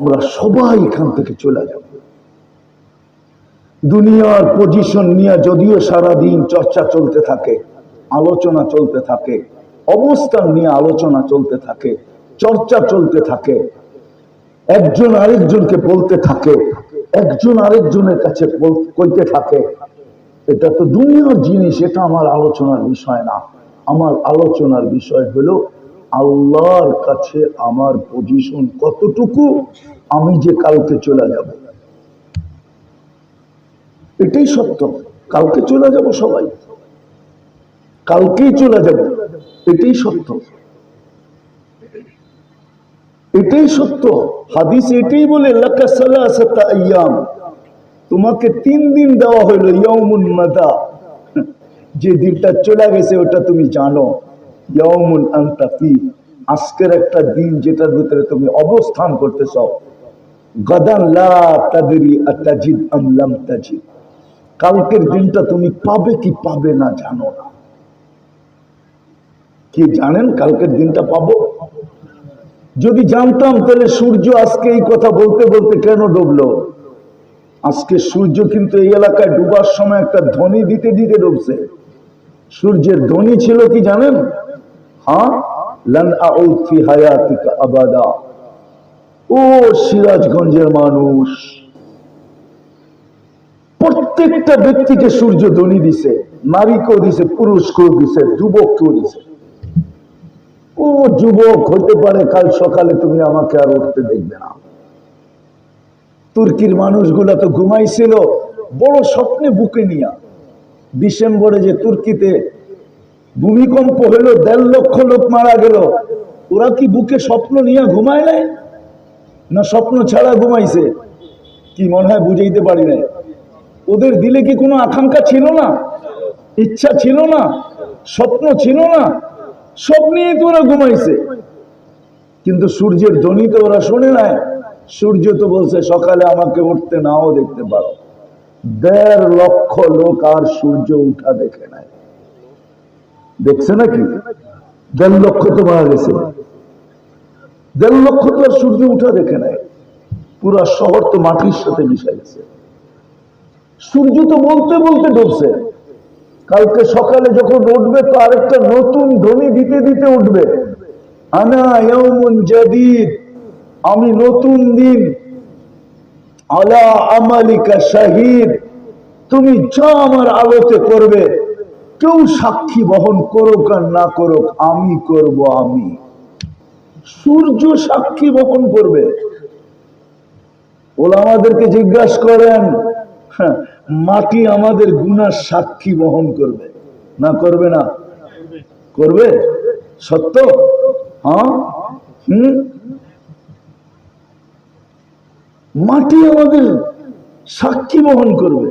আমরা সবাই এখান থেকে চলে যাব। দুনিয়ার পজিশন নিয়ে যদিও সারাদিন চর্চা চলতে থাকে, আলোচনা চলতে থাকে, অবস্থান নিয়ে আলোচনা চলতে থাকে, চর্চা চলতে থাকে, একজন আরেকজনকে বলতে থাকে, একজন আরেকজনের কাছে কইতে থাকে, এটা তো দুনিয়ার জিনিস, এটা আমার আলোচনার বিষয় না। আমার আলোচনার বিষয় হলো আল্লাহর কাছে আমার পজিশন কতটুকু, আমি যে কালকে চলে যাব। এটাই সত্য। কালকে চলে যাব সবাই। কালকেই চলে যাব, এটাই সত্য। এটাই সত্য। হাদিস এটাই বলে, লাকা সালাসাতা আইয়াম তোমাকে তিন দিন দেওয়া হইল ইয়মুন মাদা। যে দিনটা চলে গেছে, ওটা তুমি জানো। আজকের একটা দিন যেটার ভিতরে তুমি অবস্থান করতেছ। গদান লা তাদরি আতাজিদ তাজিদ। কালকের দিনটা তুমি পাবে কি পাবে না জানো না। কি জানেন কালকের দিনটা পাবো? যদি জানতাম তাহলে সূর্য আজকে এই কথা বলতে বলতে কেন ডুবলো? আজকে সূর্য কিন্তু এই এলাকায় ডুবার সময় একটা ধ্বনি দিতে দিতে ডুবছে। সূর্যের ধ্বনি ছিল কি জানেন? হ্যাঁ লান আবাদা ও সিরাজগঞ্জের মানুষ, প্রত্যেকটা ব্যক্তিকে সূর্য ধ্বনি দিছে, নারীকেও দিছে, পুরুষকেও দিছে, যুবককেও দিছে। ও যুবক হতে পারে, কাল সকালে তুমি আমাকে আর উঠতে দেখবে না। তুর্কির মানুষগুলা তো ঘুমাইছিল, বড় স্বপ্নে বুকে নিয়া। ডিসেম্বরে যে তুর্কিতে ভূমিকম্প হলো, দেড় লক্ষ লোক মারা গেল। ওরা কি বুকে স্বপ্ন নিয়ে ঘুমায় নাই? না স্বপ্ন ছাড়া ঘুমাইছে? কি মনে হয় বুঝাইতে পারি নাই। ওদের দিলে কি কোনো আকাঙ্ক্ষা ছিল না? ইচ্ছা ছিল না? স্বপ্ন ছিল না? সব নিয়ে তো ওরা ঘুমাইছে। কিন্তু সূর্যের ধ্বনি তো ওরা শোনে নাই। সূর্য তো বলছে, সকালে আমাকে উঠতে নাও, দেখতে পারো। দেড় লক্ষ লোক আর সূর্য উঠা দেখে নাই। দেখছে নাকি? দেড় লক্ষ তো মারা গেছে। দেড় লক্ষ তো আর সূর্য উঠা দেখে নাই। পুরা শহর তো মাটির সাথে মিশে গেছে। সূর্য তো বলতে বলতে ডুবছে। কালকে সকালে যখন উঠবে, তো আরেকটা নতুন ধ্বনি দিতে দিতে উঠবে। আনা জাদিদ, আমি নতুন দিন। আলা আমালিকা শাহিদ, তুমি যা আমার আলোতে করবে কেউ সাক্ষী বহন করুক আর না করুক আমি করব আমি। সূর্য সাক্ষী বহন করবে। ওলা আমাদেরকে জিজ্ঞাসা করেন হ্যাঁ, মাটি আমাদের গুনার সাক্ষী বহন করবে। না করবে না? করবে? সত্য? হ্যাঁ? হুম? মাটি আমাদের সাক্ষী বহন করবে।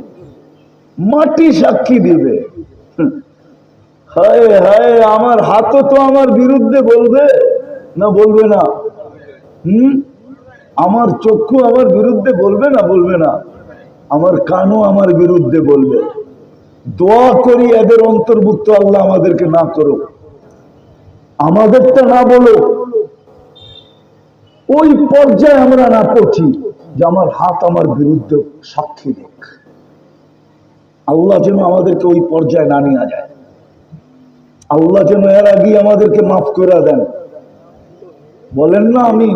মাটি সাক্ষী দিবে। হায় হায়, আমার হাতও তো আমার বিরুদ্ধে বলবে? না বলবে না। হুম? আমার চক্ষু আমার বিরুদ্ধে বলবে না বলবে না? আমার কানও আমার বিরুদ্ধে বলবে। দোয়া করি এদের অন্তর্ভুক্ত আল্লাহ আমাদেরকে না করো আমাদেরটা না বলো ওই পর্যায়ে আমরা না পড়ছি যে আমার হাত আমার বিরুদ্ধে সাক্ষী দেখ আল্লাহ যেন আমাদেরকে ওই পর্যায়ে না নিয়ে যায়। আল্লাহ যেন এর আগে আমাদেরকে মাফ করে দেন। বলেন না আমি।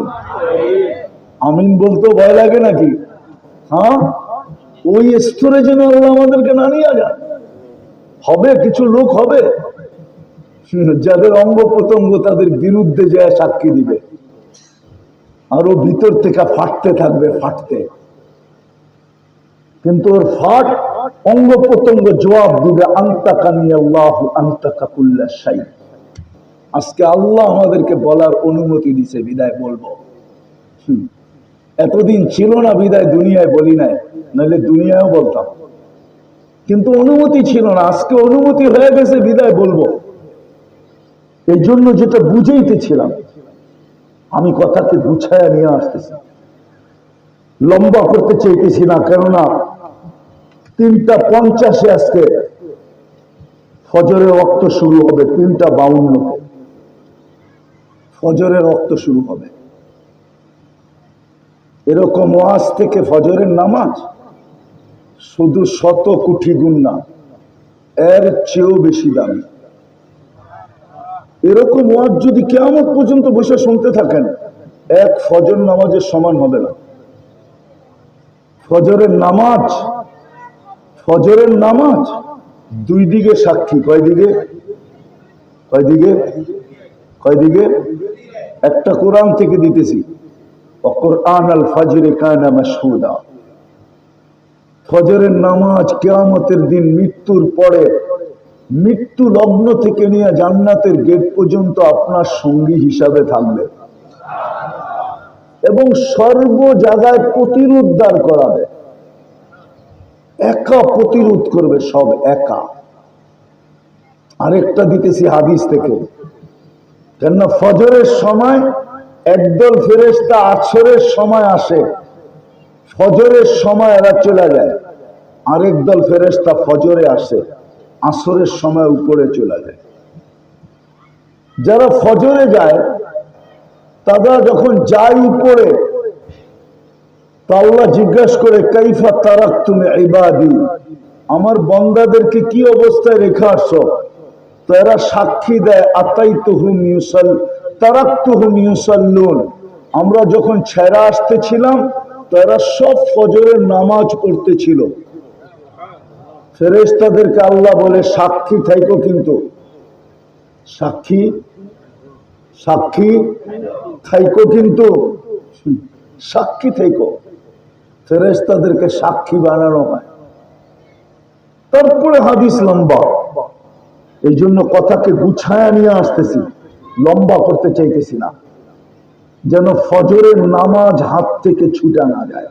আমিন বলতে ভয় লাগে নাকি? হ্যাঁ? ওই স্তরে যেন আল্লাহ আমাদেরকে না নিয়ে যায় হবে, কিছু লোক হবে। যাদের অঙ্গ প্রত্যঙ্গ তাদের বিরুদ্ধে যায় সাক্ষী দিবে। আরও ভিতর থেকে ফাটতে থাকবে, ফাটতে। কিন্তু ওর ফাট অঙ্গ প্রত্যঙ্গ জবাব দিবে আন্তাকানি আল্লাহ আন্তাকাকুল্লা সাই আজকে আল্লাহ আমাদেরকে বলার অনুমতি দিছে, বিদায় বলব। এতদিন ছিল না বিদায়, দুনিয়ায় বলি নাই, নাহলে দুনিয়ায় বলতাম। কিন্তু অনুমতি ছিল না, আজকে অনুমতি হয়ে গেছে, বিদায় বলব। এই জন্য যেটা বুঝেইতেছিলাম, আমি কথাকে গুছায়া নিয়ে আসতেছি। লম্বা করতে চাইতেছি না, কেননা তিনটা পঞ্চাশে আজকে ফজরের রক্ত শুরু হবে, তিনটা বাউন্নতে ফজরের রক্ত শুরু হবে। এরকম ওয়াজ থেকে ফজরের নামাজ শুধু শত কোটি গুণ না, এর চেয়েও বেশি দামি। এরকম ওয়াজ যদি কেমন পর্যন্ত বসে শুনতে থাকেন, এক ফজর নামাজের সমান হবে না। ফজরের নামাজ ফজরের নামাজ দুই দিকে সাক্ষী। কয় দিকে? কয় দিকে? কয় দিকে? একটা কোরআন থেকে দিতেছি। কোরআন আল ফজরে কানা মাসহুদা ফজরের নামাজ কেয়ামতের দিন মৃত্যুর পরে মৃত্যু লগ্ন থেকে নিয়ে জান্নাতের গেট পর্যন্ত আপনার সঙ্গী হিসাবে থাকবে। এবং সর্ব জায়গায় প্রতিরোধ করাবে। একা প্রতিরোধ করবে সব একা। আরেকটা দিতেছি হাদিস থেকে। কেননা ফজরের সময় একদল ফেরেস্তা আছরের সময় আসে। ফজরের সময় এরা চলে যায়। আরেক দল ফেরেস্তা ফজরে আসে, আসরের সময় উপরে চলে যায়। যারা ফজরে যায়, তারা যখন যায় উপরে আল্লাহ জিজ্ঞাসা করে, কাইফা তারাক তুমি ইবাদি? আমার বন্দাদেরকে কি অবস্থায় রেখে আসো তো এরা সাক্ষী দেয় আতাই তুহুম ইউসাল তারাক তুহুম ইউসাল্লুন। আমরা যখন ছেড়া আসতেছিলাম, তো এরা সব ফজরের নামাজ পড়তেছিল। ফেরেস্তাদেরকে আল্লাহ বলে, সাক্ষী থাইকো কিন্তু। সাক্ষী? সাক্ষী থাইকো কিন্তু? সাক্ষী থাইকো। ফেরেস্তাদেরকে সাক্ষী বানানো হয়। তারপরে হাদিস লম্বা। এই জন্য কথাকে গুছায় নিয়ে আসতেছি, লম্বা করতে চাইতেছি না। যেন ফজরের নামাজ হাত থেকে ছুটা না যায়।